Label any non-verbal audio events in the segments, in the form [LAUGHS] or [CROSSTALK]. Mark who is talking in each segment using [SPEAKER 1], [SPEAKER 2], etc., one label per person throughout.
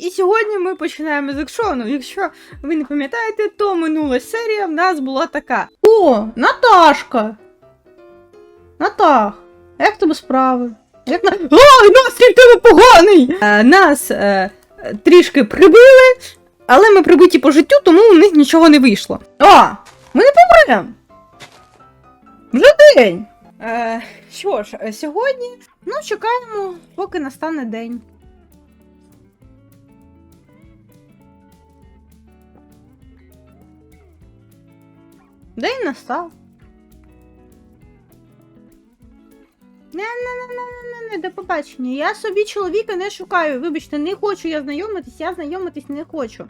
[SPEAKER 1] і сьогодні ми починаємо з екшону. Якщо ви не пам'ятаєте, то минула серія в нас була така. О, Наташка! Натах, як тебе справи? Як на. Ой, настрій тебе поганий! Е, нас е, трішки прибили, але ми прибиті по життю, тому у них нічого не вийшло. О! Ми не помремо! Вже день! Е, що ж, сьогодні ну, чекаємо, поки настане день. День настав. Не, не, не, не, не, не, до побачення. Я собі чоловіка не шукаю. Вибачте, не хочу я знайомитись, я знайомитись не хочу.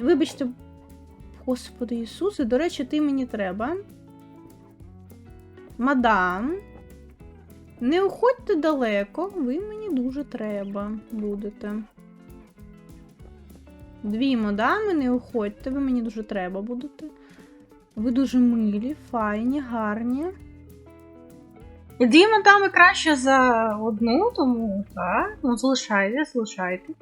[SPEAKER 1] Вибачте, Господи Ісусе, до речі, ти мені треба. Мадам. Не уходьте далеко, ви мені дуже треба будете. Дві мадами, не уходьте, ви мені дуже треба будете. Ви дуже милі, файні, гарні. Дві мадами краще за одну, тому так. Ну, залишайте, залишайте.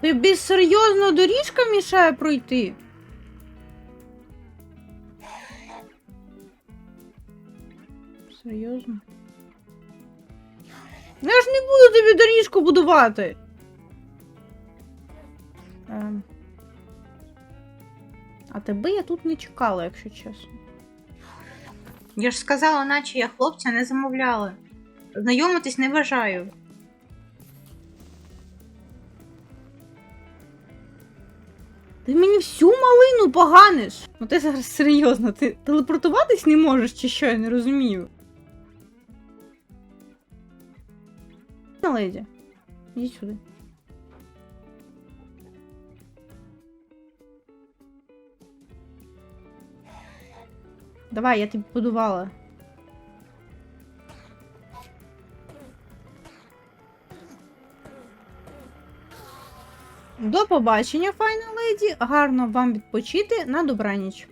[SPEAKER 1] Тобі серйозно доріжка мішає пройти? Серйозно? Ну, Я ж не буду тобі доріжку будувати. Ем. А тебе я тут не чекала, якщо чесно. Я ж сказала, наче я хлопця не замовляла. Знайомитись не бажаю. Ти мені всю малину поганиш. Ну ти зараз серйозно, ти телепортуватись не можеш чи що, я не розумію. На леді. Іди сюди. Давай, я тобі подувала. До побачення, файна леді. Гарно вам відпочити на добраніч.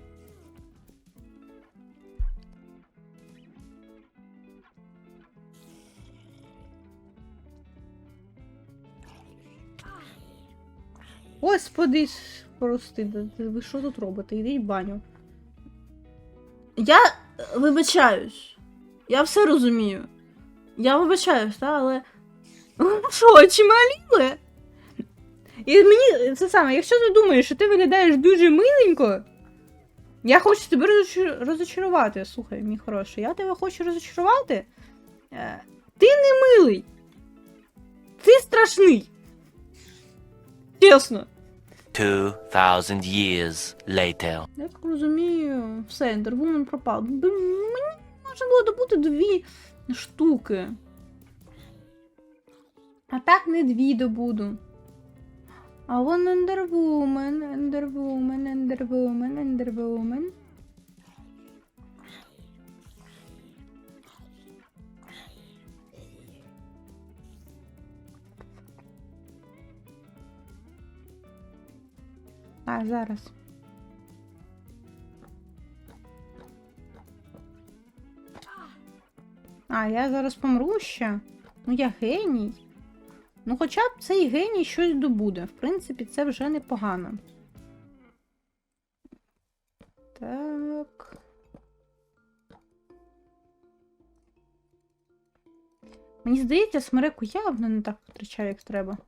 [SPEAKER 1] Господи, прости, ви що тут робите? Йдіть в баню. Я е, вибачаюсь. Я все розумію. Я вибачаюсь, та, але. [LAUGHS] Що, чи маліли? І мені це саме, якщо ти думаєш, що ти виглядаєш дуже миленько, я хочу тебе розочарувати. Слухай, мій хороший, я тебе хочу розочарувати. Е, Ти не милий. Ти страшний. Чесно.
[SPEAKER 2] 2,000 years later.
[SPEAKER 1] Я так розумію, все, Ендервумен пропав. Мені можна було добути дві штуки. А так не дві добуду. А вон Ендервумен, Ендервумен, Ендервумен, Ендервумен. А, зараз. А, я зараз помру ще. Ну, я геній. Ну, хоча б цей геній щось добуде. В принципі, це вже непогано. Так. Мені здається, смереку явно не так втрачаю, як треба.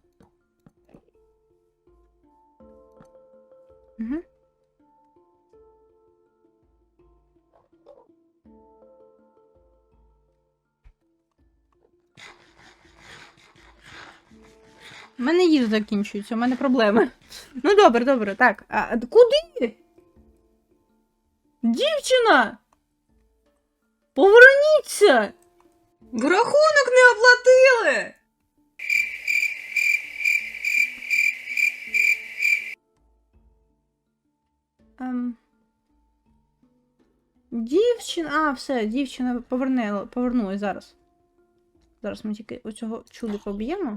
[SPEAKER 1] У мене їжа закінчується, у мене проблеми. Ну добре, добре, так. А куди? Дівчина! Поверніться! В рахунок не оплатили! Ем... Дівчина. А, все, дівчина повернула, повернулась зараз. Зараз ми тільки оцього чуду поб'ємо.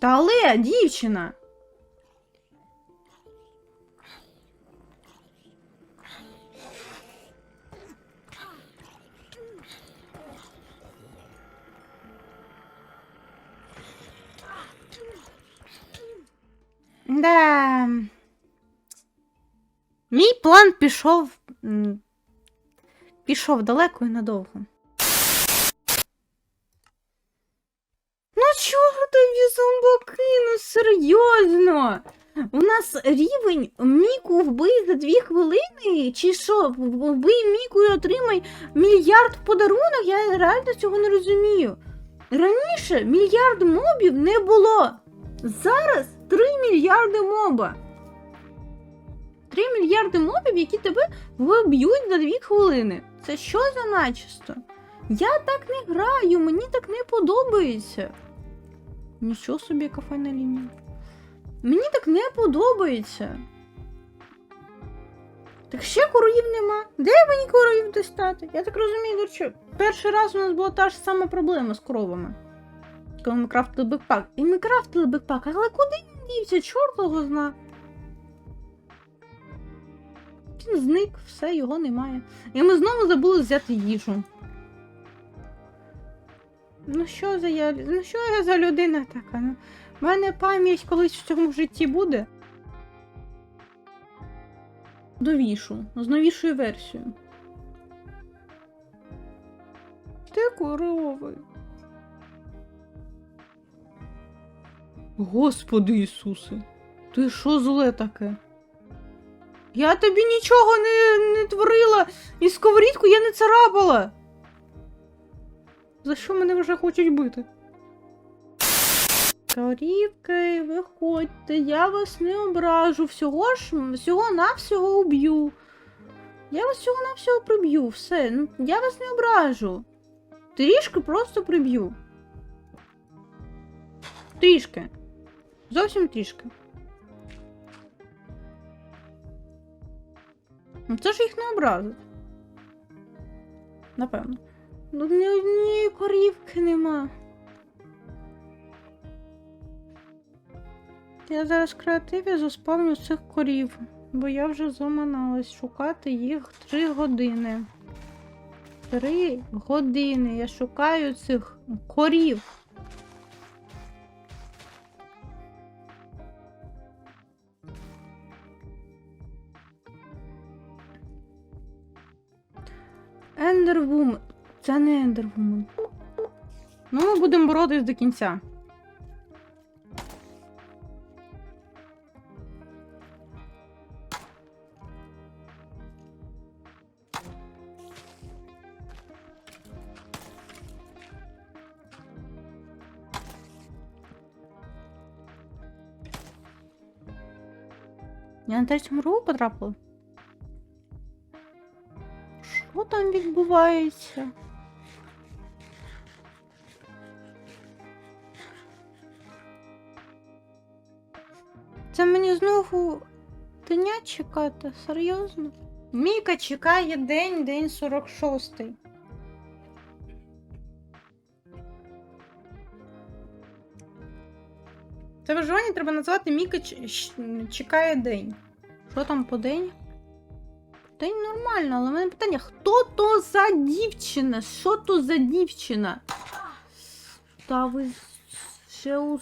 [SPEAKER 1] Та але, дівчина. Да. Мій план пішов. Пішов далеко і надовго. Ну чого тобі зомбаки? Ну серйозно? У нас рівень Міку вбий за дві хвилини? Чи що? Вбий Міку і отримай мільярд подарунок? Я реально цього не розумію. Раніше мільярд мобів не було. Зараз 3 мільярди моба. 3 мільярди мобів, які тебе вб'ють за 2 хвилини. Це що за начисто? Я так не граю, мені так не подобається. Нічого собі, яка файна лінія. Мені так не подобається. Так ще коровів нема. Де мені коровів достати? Я так розумію, до речі, перший раз у нас була та ж сама проблема з коровами. Коли ми крафтили бекпак. І ми крафтили бекпак, але куди дівся? Чорт його зна. Він зник, все, його немає. І ми знову забули взяти їжу. Ну що за я. Ну що я за людина така? Ну, мене пам'ять колись в цьому житті буде. Новішу, з новішою версією. Де корови? Господи Ісусе, ти що зле таке? Я тобі нічого не, не творила, і сковорідку я не царапала. За що мене вже хочуть бити? Корівки, виходьте, я вас не ображу. Всього ж всього навсього уб'ю. Я вас всього навсього приб'ю. Все, ну я вас не ображу. Трішки просто приб'ю. Трішки. Зовсім трішки. Ну це ж їх не образить. Напевно. Ну ні однієї корівки нема. Я зараз в креативі заспавню цих корів, бо я вже заманалась шукати їх три години. Три години я шукаю цих корів. Це не Ендервумен. Ну, ми будемо боротись до кінця. Я на третьому руку потрапила? Що там відбувається? Мені знову дня чекати, серйозно? Міка чекає день, день 46. Це виживання треба назвати Міка чекає день. Що там по день? День нормально, але в мене питання: хто то за дівчина? Що то за дівчина? Та ви ще у...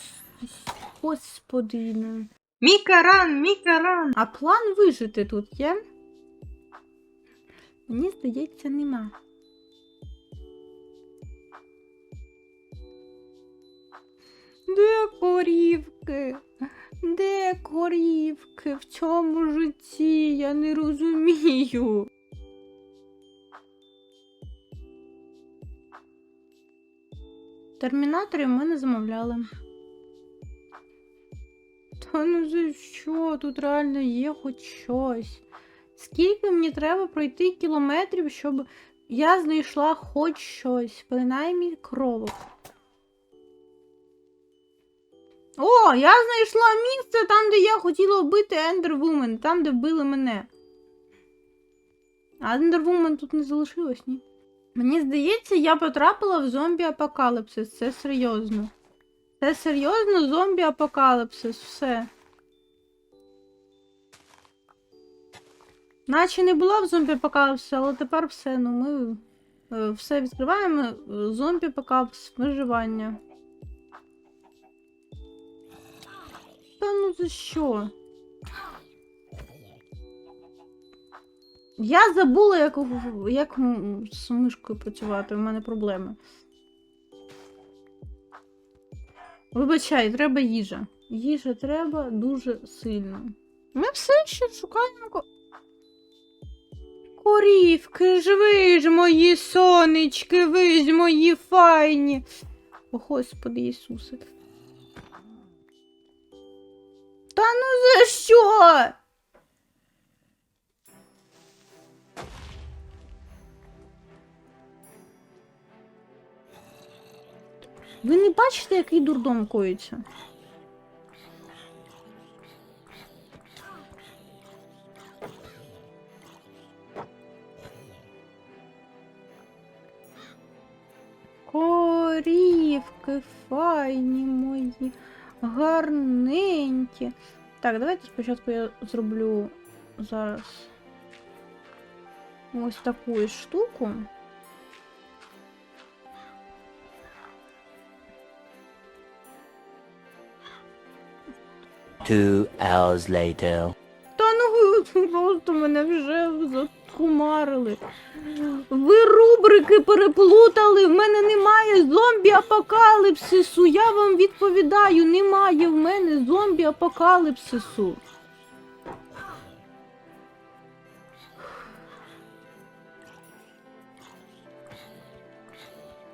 [SPEAKER 1] Господи. Мікаран, Мікаран! А план вижити тут є? Мені здається, нема. Де корівки? Де корівки в цьому житті? Я не розумію. Термінаторів ми не замовляли. Та ну за що? Тут реально є хоч щось. Скільки мені треба пройти кілометрів, щоб я знайшла хоч щось, принаймні кровок. О, я знайшла місце там, де я хотіла вбити Ендервумен, там, де вбили мене. А Ендервумен тут не залишилось, ні. Мені здається, я потрапила в зомбі-апокаліпсис, це серйозно. Це серйозно зомбі апокаліпсис, все. Наче не було в зомбі апокаліпсису, але тепер все. Ну ми е, все відкриваємо. Зомбі апокаліпсис, виживання. Та ну за що? Я забула, як, як з мишкою працювати, у мене проблеми. Вибачай, треба їжа. Їжа треба дуже сильно. Ми все ще шукаємо. ко- Корівки ж ви ж мої сонечки, ви ж мої файні. О, Господи Ісусе. Та ну за що? Ви не бачите, який дурдом коїться? Корівки, файні мої, гарненькі. Так, давайте спочатку я зроблю зараз ось таку штуку.
[SPEAKER 2] Two hours later.
[SPEAKER 1] Та ну ви просто мене вже закумарили. Ви рубрики переплутали. В мене немає зомбі апокаліпсису. Я вам відповідаю, немає в мене зомбі апокаліпсису.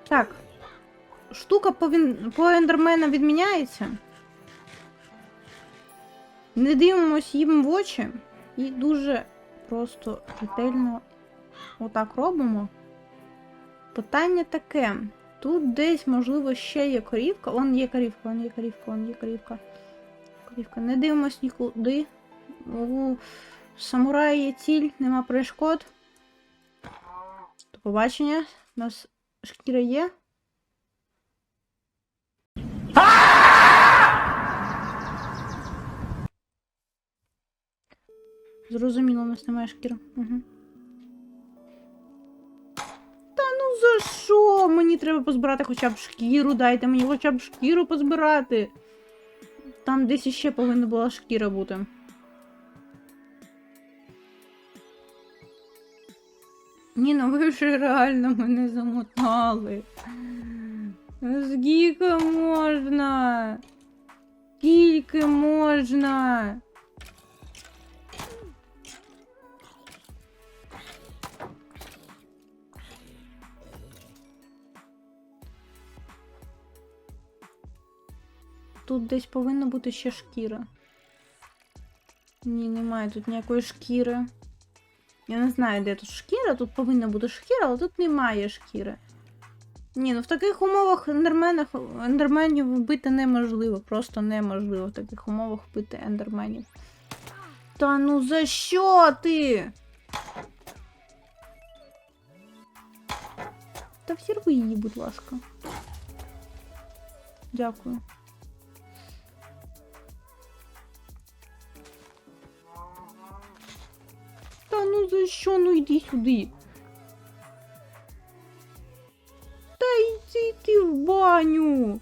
[SPEAKER 1] Так. Штука по, він... по ендермена відміняється. Не дивимось їм в очі і дуже просто ретельно отак робимо. Питання таке. Тут десь, можливо, ще є корівка. Вон є корівка, вон є корівка, вон є корівка. Корівка. Не дивимось нікуди. У самурая є ціль, нема перешкод. До побачення. У нас шкіра є. Зрозуміло, у нас немає шкіри. Угу. Та ну за що? Мені треба позбирати хоча б шкіру, дайте мені хоча б шкіру позбирати. Там десь іще повинна була шкіра бути. Ні, ну ви вже реально мене замотали. Скільки можна? Скільки можна? Тут десь повинна бути ще шкіра. Ні, немає тут ніякої шкіри. Я не знаю, де тут шкіра. Тут повинна бути шкіра, але тут немає шкіри. Ні, ну в таких умовах ендерменів вбити неможливо. Просто неможливо в таких умовах вбити ендерменів. Та ну за що ти? Та взірви її, будь ласка. Дякую. Ну за що? Ну йди сюди. Та йди ти в баню.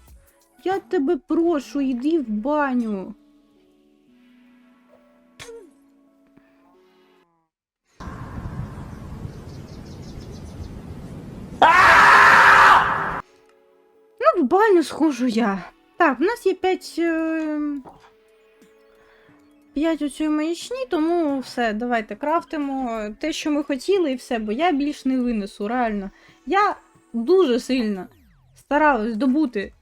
[SPEAKER 1] Я тебе прошу, йди в баню. Ну, в баню схожу я. Так, в нас є 5. Е... 5 у цій маячні, тому все, давайте крафтимо те, що ми хотіли, і все, бо я більш не винесу, реально. Я дуже сильно старалась добути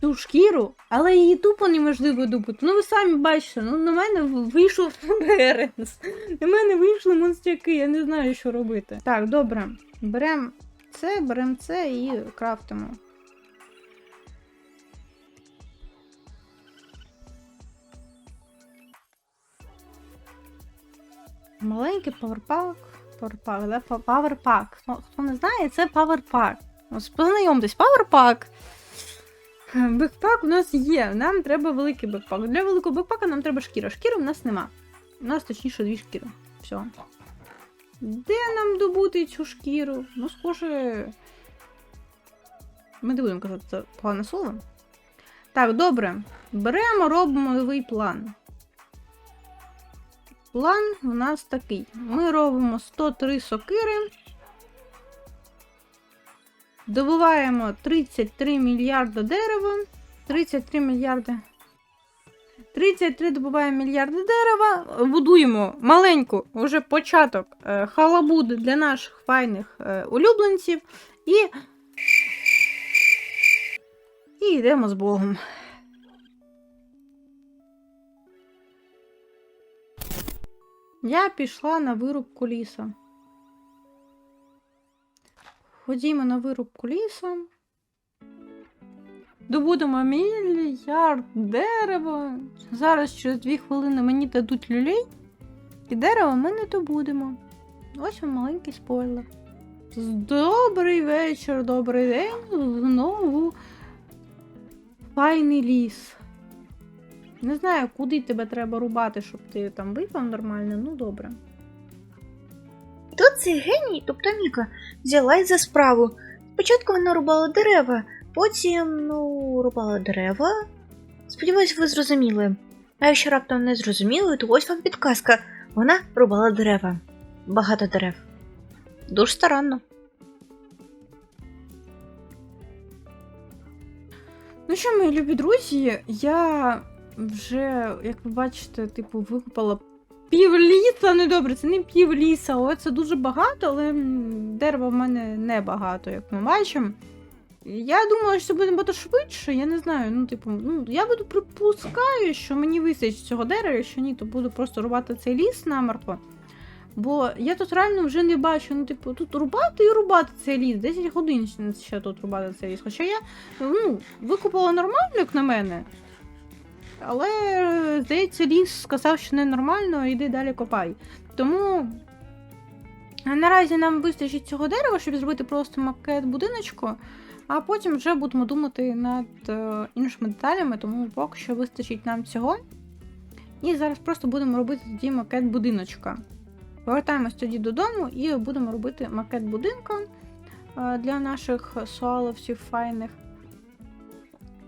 [SPEAKER 1] цю шкіру, але її тупо неможливо добути. Ну ви самі бачите, ну на мене вийшов [LAUGHS] Беренс. На мене вийшли монстряки, я не знаю, що робити. Так, добре. Беремо це, беремо це і крафтимо. Маленький паверпак. Паверпак, да? Па- Паверпак. Хто, не знає, це паверпак. Ось познайомтесь, паверпак. бекпак у нас є. Нам треба великий бекпак. Для великого бекпака нам треба шкіра. Шкіри в нас нема. У нас точніше дві шкіри. Все. Де нам добути цю шкіру? Ну, схоже. Ми не будемо казати це погане слово. Так, добре. Беремо, робимо новий план. План у нас такий. Ми робимо 103 сокири. Добуваємо 33 мільярда дерева. 33 мільярди. 33 добуваємо мільярди дерева. Будуємо маленьку, уже початок е, халабуди для наших файних е, улюбленців. І. І йдемо з Богом. Я пішла на вирубку ліса. Ходімо на вирубку лісу. Добудемо мільярд дерева. Зараз через дві хвилини мені дадуть люлей, і дерева ми не добудемо. Ось вам маленький спойлер. Добрий вечір, добрий день. Знову файний ліс. Не знаю, куди тебе треба рубати, щоб ти там випав нормально, ну добре.
[SPEAKER 3] Тут цей геній, тобто Міка, взялась за справу. Спочатку вона рубала дерева, потім, ну, рубала дерева. Сподіваюсь, ви зрозуміли. А якщо раптом не зрозуміли, то ось вам підказка. Вона рубала дерева. Багато дерев. Дуже старанно.
[SPEAKER 1] Ну що, мої любі друзі, я вже, як ви бачите, типу, викопала пів ліса. Ну добре, це не пів ліса, але це дуже багато, але дерева в мене не багато, як ми бачимо. Я думала, що це буде набагато швидше, я не знаю. Ну, типу, ну, я буду припускаю, що мені вистачить цього дерева, якщо ні, то буду просто рубати цей ліс намертво. Бо я тут реально вже не бачу, ну, типу, тут рубати і рубати цей ліс. 10 годин ще тут рубати цей ліс. Хоча я ну, викупила нормально, як на мене. Але, здається, ліс сказав, що ненормально, іди далі копай. Тому наразі нам вистачить цього дерева, щоб зробити просто макет будиночку, а потім вже будемо думати над е, іншими деталями, тому поки що вистачить нам цього. І зараз просто будемо робити тоді макет будиночка. Повертаємось тоді додому і будемо робити макет будинку е, для наших суаловців файних.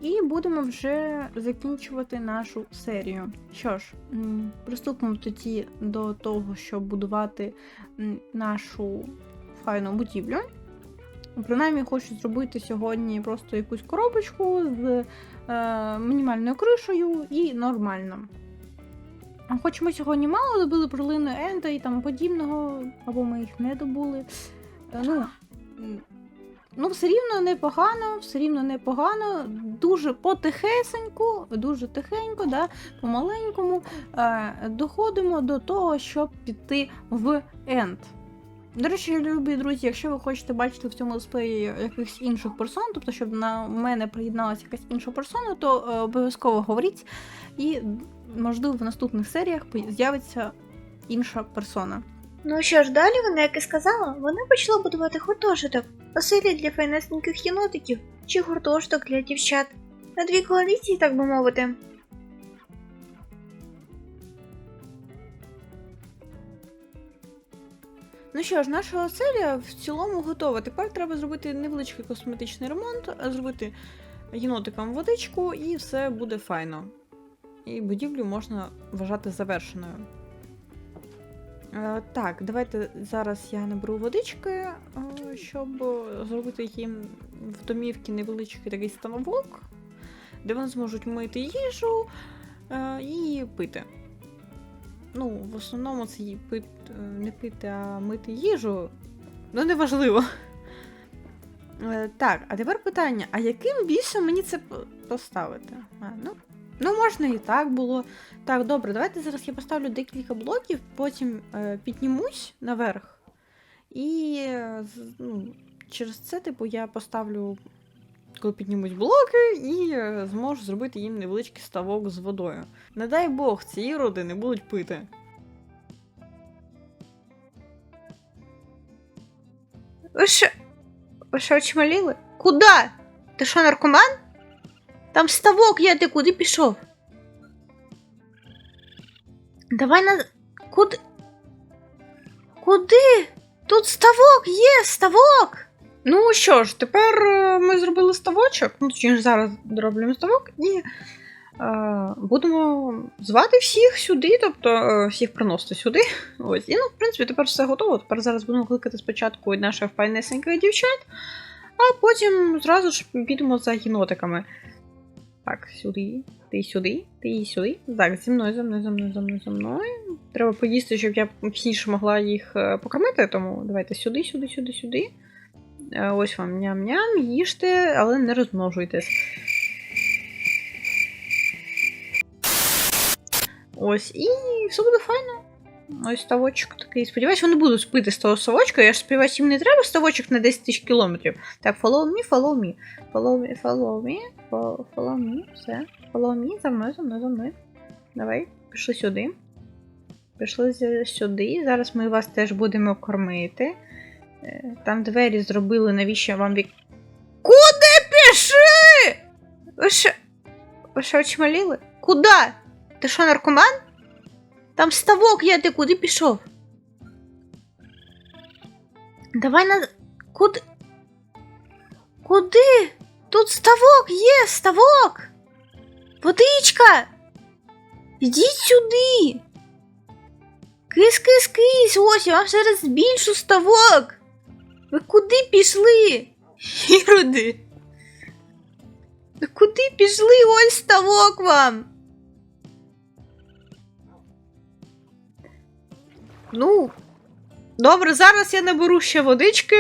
[SPEAKER 1] І будемо вже закінчувати нашу серію. Що ж, приступимо тоді до того, щоб будувати нашу файну будівлю. Принаймні, хочу зробити сьогодні просто якусь коробочку з е, мінімальною кришею і нормально. Хоч ми сьогодні мало добили пролину Енда і там подібного, або ми їх не добули. Е, Ну, ну, все рівно непогано, все рівно непогано. Дуже потихесеньку, дуже тихенько, да, помаленькому е, доходимо до того, щоб піти в Енд. До речі, любі друзі, якщо ви хочете бачити в цьому летсплеї якихось інших персон, тобто, щоб на мене приєдналася якась інша персона, то е, обов'язково говоріть, і можливо в наступних серіях з'явиться інша персона.
[SPEAKER 3] Ну що ж, далі вона, як і сказала, вона почала будувати гуртожиток, оселі для файнесеньких єнотиків чи гуртожиток для дівчат. На дві коаліції, так би мовити.
[SPEAKER 1] Ну що ж, наша оселя в цілому готова. Тепер треба зробити невеличкий косметичний ремонт, зробити єнотикам водичку, і все буде файно. І будівлю можна вважати завершеною. Е, так, давайте зараз я наберу водички, е, щоб зробити їм в домівці невеличкий такий становок, де вони зможуть мити їжу е, і пити. Ну, в основному це пит, не пити, а мити їжу. Ну, неважливо. Так, а тепер питання: а яким бісом мені це поставити? А, ну, ну, можна і так було. Так, добре, давайте зараз я поставлю декілька блоків, потім е, піднімусь наверх. І ну, через це, типу, я поставлю, коли піднімуть блоки, і е, зможу зробити їм невеличкий ставок з водою. Не дай Бог, ці іроди не будуть пити.
[SPEAKER 3] Ви що? Ви що очмаліли? Куда? Ти що, наркоман? Там ставок є, ти куди пішов? Давай на. Куди? Куди? Тут ставок є, ставок!
[SPEAKER 1] Ну що ж, тепер е, ми зробили ставочок, ну точніше зараз зробимо ставок, і е, будемо звати всіх сюди, тобто е, всіх приносити сюди. Ось. І ну, в принципі, тепер все готово. Тепер зараз будемо кликати спочатку наших файнесеньких дівчат, а потім зразу ж підемо за єнотиками. Так, сюди, ти сюди, ти сюди. Так, зі мною, за мною, за мною, за мною, за мною. Треба поїсти, щоб я пізніше могла їх е, покормити, тому давайте сюди, сюди, сюди, сюди. Е, Ось вам ням-ням, їжте, але не розмножуйтесь. Ось, і все буде файно. Ось ставочок такий. Сподіваюсь, вони будуть спити з того ставочка. Я ж сподіваюся, їм не треба ставочок на 10 тисяч кілометрів. Так, follow me, follow me. Follow me, follow me, follow me, все. Follow me, за мною, за мною, за мною. Давай, пішли сюди. Пішли сюди. Зараз ми вас теж будемо кормити. Е, Там двері зробили, навіщо вам вік. Куди пішли? Ви що? Ви що очмаліли? Куди? Ти що, наркоман? Там ставок є, ти куди пішов?
[SPEAKER 3] Давай на. Куди? Куди? Тут ставок є, ставок! Водичка! Ідіть сюди! Кис, кис, кис! Ось я вам зараз збільшу ставок! Ви куди пішли? Іроди! Ви куди пішли? Ось ставок вам!
[SPEAKER 1] Ну, добре, зараз я наберу ще водички.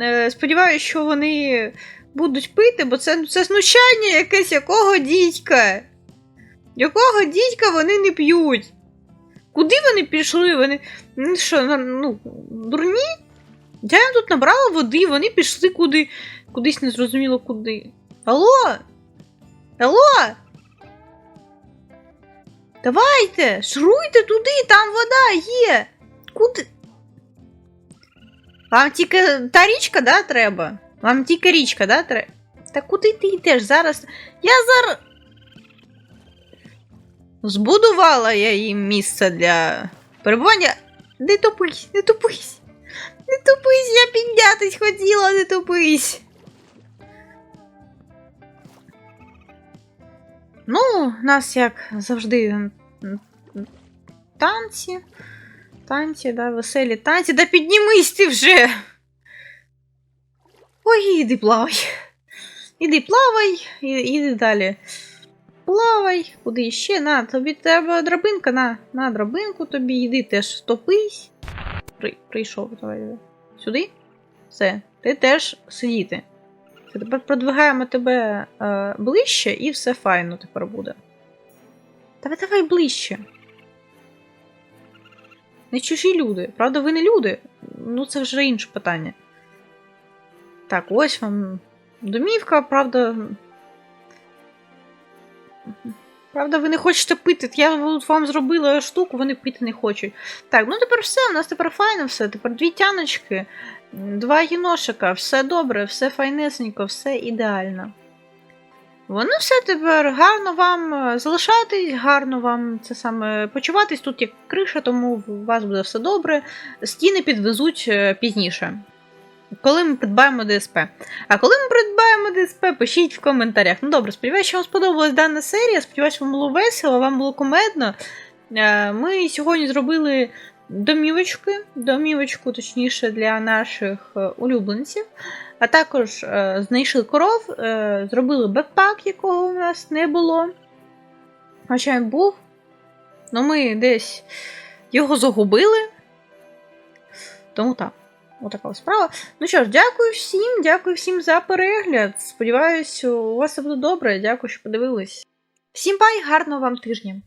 [SPEAKER 1] Е, Сподіваюся, що вони будуть пити, бо це, це знущання якесь якого дідька. Якого дідька вони не п'ють? Куди вони пішли? Вони. Ну що, ну, дурні? Я їм тут набрала води, вони пішли куди. Кудись незрозуміло куди. Алло? Алло? Давайте, шруйте туди, там вода є. Куди? Вам тільки та річка, да, треба? Вам тільки річка, да, треба? Та куди ти йдеш зараз? Я зараз. Збудувала я їм місце для перебування. Не тупись, не тупись. Не тупись, я піднятись хотіла, не тупись. Ну, у нас як завжди танці. Танці, да, веселі танці. Да піднімись ти вже. Ой, іди плавай. Іди плавай, і, іди далі. Плавай, куди ще? На, тобі треба драбинка, на, на драбинку тобі, йди теж топись. При, прийшов, давай. Сюди? Все, ти теж сидіти. Тепер продвигаємо тебе е, ближче і все файно тепер буде. Давай давай ближче. Не чужі люди. Правда, ви не люди? Ну, це вже інше питання. Так, ось вам домівка, правда. Правда, ви не хочете пити. Я вам зробила штуку, вони пити не хочуть. Так, ну тепер все, у нас тепер файно все. Тепер дві тяночки, два єношика, все добре, все файнесенько, все ідеально. Воно все тепер гарно вам е, залишатись, гарно вам це саме почуватись. Тут як криша, тому у вас буде все добре. Стіни підвезуть е, пізніше. Коли ми придбаємо ДСП. А коли ми придбаємо ДСП, пишіть в коментарях. Ну добре, сподіваюся, що вам сподобалась дана серія. Сподіваюся, вам було весело, вам було кумедно. Е, Ми сьогодні зробили домівочки, домівочку, точніше, для наших е, улюбленців. А також е, знайшли коров, зробили бекпак, якого у нас не було. Хоча він був. Ну, ми десь його загубили. Тому так. Отака ось справа. Ну що ж, дякую всім, дякую всім за перегляд. Сподіваюсь, у вас все буде добре. Дякую, що подивились. Всім бай, гарного вам тижня!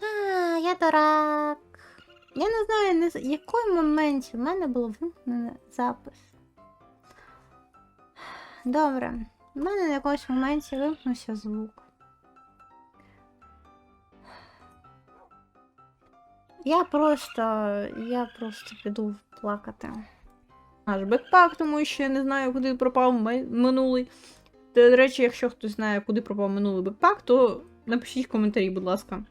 [SPEAKER 4] А, я дурак. Я не знаю, не з якої моменті в мене було вимкнений запис. Добре. В мене на якомусь моменті вимкнувся звук. Я просто. Я просто піду плакати.
[SPEAKER 1] Наш бекпак, тому що я не знаю, куди пропав минулий. Та, До речі, якщо хтось знає, куди пропав минулий бекпак, то напишіть в коментарі, будь ласка.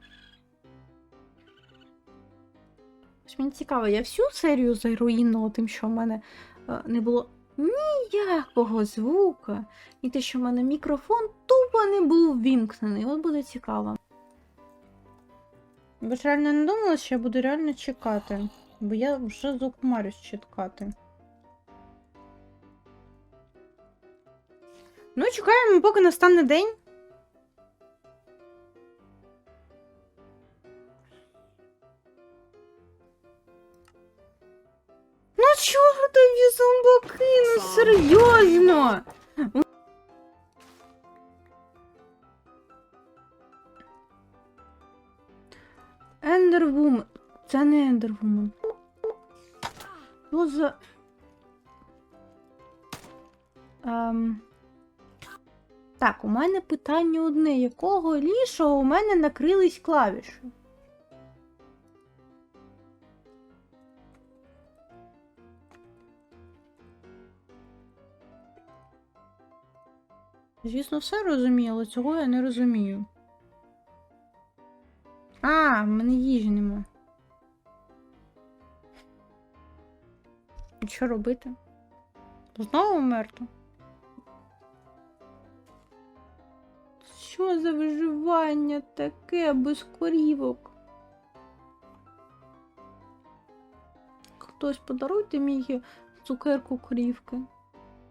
[SPEAKER 4] Ось Мені цікаво, я всю серію заруїнила тим, що в мене е, не було ніякого звука, і те, що в мене мікрофон тупо не був вімкнений. От буде цікаво.
[SPEAKER 1] Ви ж реально не думала, що я буду реально чекати, бо я вже зухмарюсь чекати. Ну, чекаємо, поки настане день. Чого тобі зомбаки? Ну серйозно? Ендервумен. Це не Ендервумен. Що за. Ем... Так, у мене питання одне: якого лішого у мене накрились клавіші? Звісно, все розумію, але цього я не розумію. А, в мене їжі нема. І що робити? Знову мертво? Що за виживання таке без корівок? Хтось подаруйте мені цукерку корівки.